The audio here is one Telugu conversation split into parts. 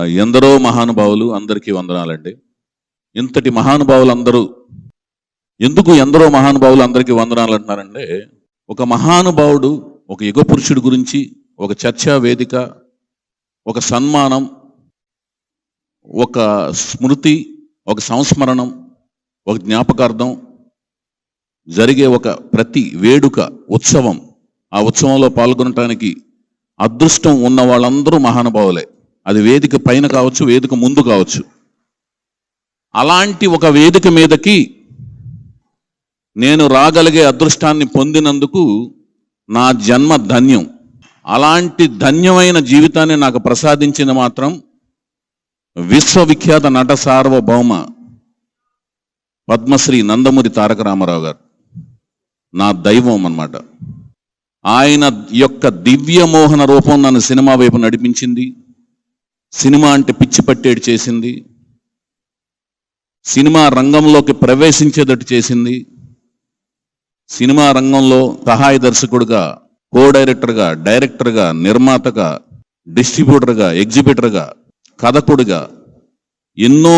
ఎందరో మహానుభావులు అందరికీ వందనాలండి. ఇంతటి మహానుభావులు అందరూ ఎందుకు ఎందరో మహానుభావులు అందరికీ వందనాలు అంటున్నారంటే ఒక మహానుభావుడు ఒక యుగ పురుషుడి గురించి ఒక చర్చా వేదిక ఒక సన్మానం ఒక స్మృతి ఒక సంస్మరణం ఒక జ్ఞాపకార్థం జరిగే ఒక ప్రతి వేడుక ఉత్సవం ఆ ఉత్సవంలో పాల్గొనటానికి అదృష్టం ఉన్న వాళ్ళందరూ మహానుభావులే. అది వేదిక పైన కావచ్చు వేదిక ముందు కావచ్చు. అలాంటి ఒక వేదిక మీదకి నేను రాగలిగే అదృష్టాన్ని పొందినందుకు నా జన్మ ధన్యం. అలాంటి ధన్యమైన జీవితాన్ని నాకు ప్రసాదించిన మాత్రం విశ్వవిఖ్యాత నట సార్వభౌమ పద్మశ్రీ నందమూరి తారక రామారావు గారు. నా దైవం అన్నమాట. ఆయన యొక్క దివ్యమోహన రూపం నన్ను సినిమా వైపు నడిపించింది. సినిమా అంటే పిచ్చి పట్టేడు చేసింది. సినిమా రంగంలోకి ప్రవేశించేటట్టు చేసింది. సినిమా రంగంలో సహాయ దర్శకుడుగా కో డైరెక్టర్గా డైరెక్టర్గా నిర్మాతగా డిస్ట్రిబ్యూటర్గా ఎగ్జిబిటర్గా కథకుడుగా ఎన్నో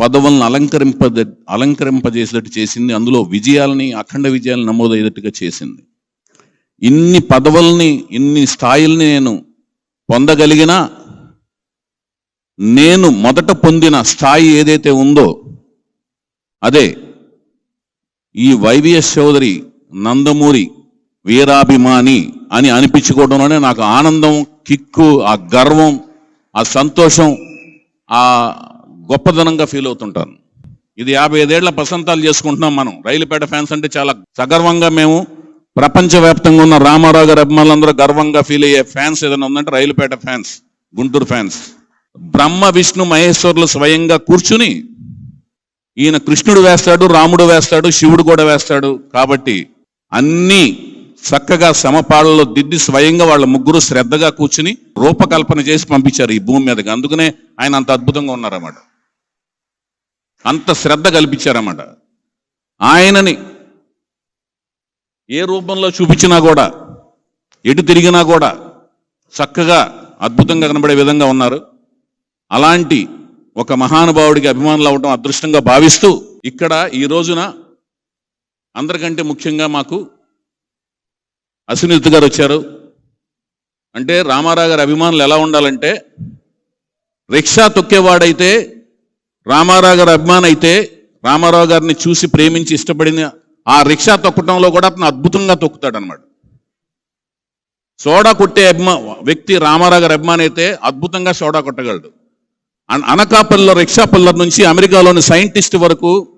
పదవులను అలంకరింప అలంకరింపజేసేటట్టు చేసింది. అందులో విజయాలని అఖండ విజయాలను నమోదయ్యేటట్టుగా చేసింది. ఇన్ని పదవుల్ని ఇన్ని స్థాయిల్ని నేను పొందగలిగినా నేను మొదట పొందిన స్థాయి ఏదైతే ఉందో అదే ఈ వైవిఎస్ చౌదరి నందమూరి వీరాభిమాని అని అనిపించుకోవడంలోనే నాకు ఆనందం కిక్కు ఆ గర్వం ఆ సంతోషం ఆ గొప్పదనంగా ఫీల్ అవుతుంటాను. ఇది యాభై ఐదేళ్ళ పసంతాలు చేసుకుంటున్నాం మనం. రైలుపేట ఫ్యాన్స్ అంటే చాలా సగర్వంగా మేము ప్రపంచవ్యాప్తంగా ఉన్న రామారావు గారి అభిమానులందరూ గర్వంగా ఫీల్ అయ్యే ఫ్యాన్స్ ఏదైనా ఉందంటే రైలుపేట ఫ్యాన్స్ గుంటూరు ఫ్యాన్స్. బ్రహ్మ విష్ణు మహేశ్వరులు స్వయంగా కూర్చుని ఈయన కృష్ణుడు వేస్తాడు రాముడు వేస్తాడు శివుడు కూడా వేస్తాడు. కాబట్టి అన్నీ చక్కగా సమపాళ్ళలో దిద్ది స్వయంగా వాళ్ళ ముగ్గురు శ్రద్ధగా కూర్చుని రూపకల్పన చేసి పంపించారు ఈ భూమి మీదకి. అందుకనే ఆయన అంత అద్భుతంగా ఉన్నారన్నమాట. అంత శ్రద్ధ కల్పించారన్నమాట. ఆయనని ఏ రూపంలో చూపించినా కూడా ఎటు తిరిగినా కూడా చక్కగా అద్భుతంగా కనబడే విధంగా ఉన్నారు. అలాంటి ఒక మహానుభావుడికి అభిమానులు అవడం అదృష్టంగా భావిస్తూ ఇక్కడ ఈ రోజున అందరికంటే ముఖ్యంగా మాకు అశ్వినిత్ గారు వచ్చారు. అంటే రామారావు గారి అభిమానులు ఎలా ఉండాలంటే రిక్షా తొక్కేవాడైతే రామారావు గారి అభిమాన్ అయితే రామారావు గారిని చూసి ప్రేమించి ఇష్టపడిన ఆ రిక్షా తొక్కటంలో కూడా అతను అద్భుతంగా తొక్కుతాడనమాట సోడా కొట్టే అభిమా వ్యక్తి రామారావు గారి అభిమాన్ అయితే అద్భుతంగా సోడా కొట్టగలడు. అన- అనకాపల్లిలో రిక్షా పల్లర్ నుంచి అమెరికాలోని సైంటిస్ట్ వరకు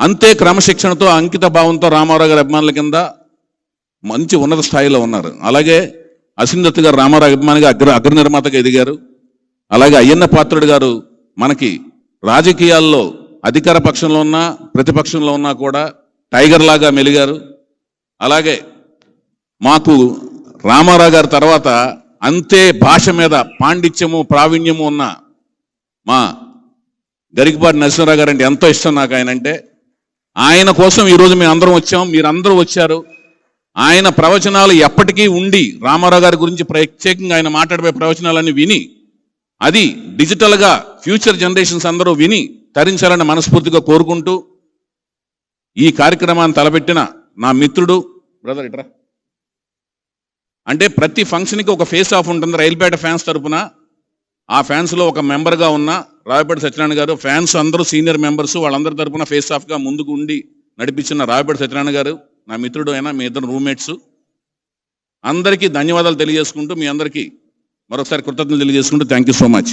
అంతే క్రమశిక్షణతో అంకిత భావంతో రామారావు గారి అభిమానుల కింద మంచి ఉన్నత స్థాయిలో ఉన్నారు. అలాగే అసిందత్ గారు రామారావు అభిమానిగా అగ్ర అగ్ర నిర్మాతగా ఎదిగారు. అలాగే అయ్యన్న పాత్రుడు గారు మనకి రాజకీయాల్లో అధికార పక్షంలో ఉన్నా ప్రతిపక్షంలో ఉన్నా కూడా టైగర్ లాగా మెలిగారు. అలాగే మాకు రామారావు గారి తర్వాత అంతే భాష మీద పాండిత్యము ప్రావీణ్యము ఉన్న మా గరికపాటి నరసింహరావు గారు అంటే ఎంతో ఇష్టం నాకు ఆయన అంటే. ఆయన కోసం ఈరోజు మేము అందరం వచ్చాం. మీరందరూ వచ్చారు. ఆయన ప్రవచనాలు ఎప్పటికీ ఉండి రామారావు గారి గురించి ప్రత్యేకంగా ఆయన మాట్లాడే ప్రవచనాలన్నీ విని అది డిజిటల్గా ఫ్యూచర్ జనరేషన్స్ అందరూ విని తరించాలని మనస్ఫూర్తిగా కోరుకుంటూ ఈ కార్యక్రమాన్ని తలపెట్టిన నా మిత్రుడు బ్రదర్ ఇట్రా అంటే ప్రతి ఫంక్షన్కి ఒక ఫేస్ ఆఫ్ ఉంటుంది రైల్పేట ఫ్యాన్స్ తరపున ఆ ఫ్యాన్స్లో ఒక మెంబర్గా ఉన్న రాయపేట సత్యనారాయణ గారు. ఫ్యాన్స్ అందరూ సీనియర్ మెంబర్స్ వాళ్ళందరి తరపున ఫేస్ ఆఫ్గా ముందుకు ఉండి నడిపించిన రాయపేట సత్యనారాయణ గారు నా మిత్రుడు అయినా మీ ఇద్దరు రూమ్మేట్స్ అందరికీ ధన్యవాదాలు తెలియజేసుకుంటూ మీ అందరికీ మరొకసారి కృతజ్ఞతలు తెలియజేసుకుంటూ థ్యాంక్ యూ సో మచ్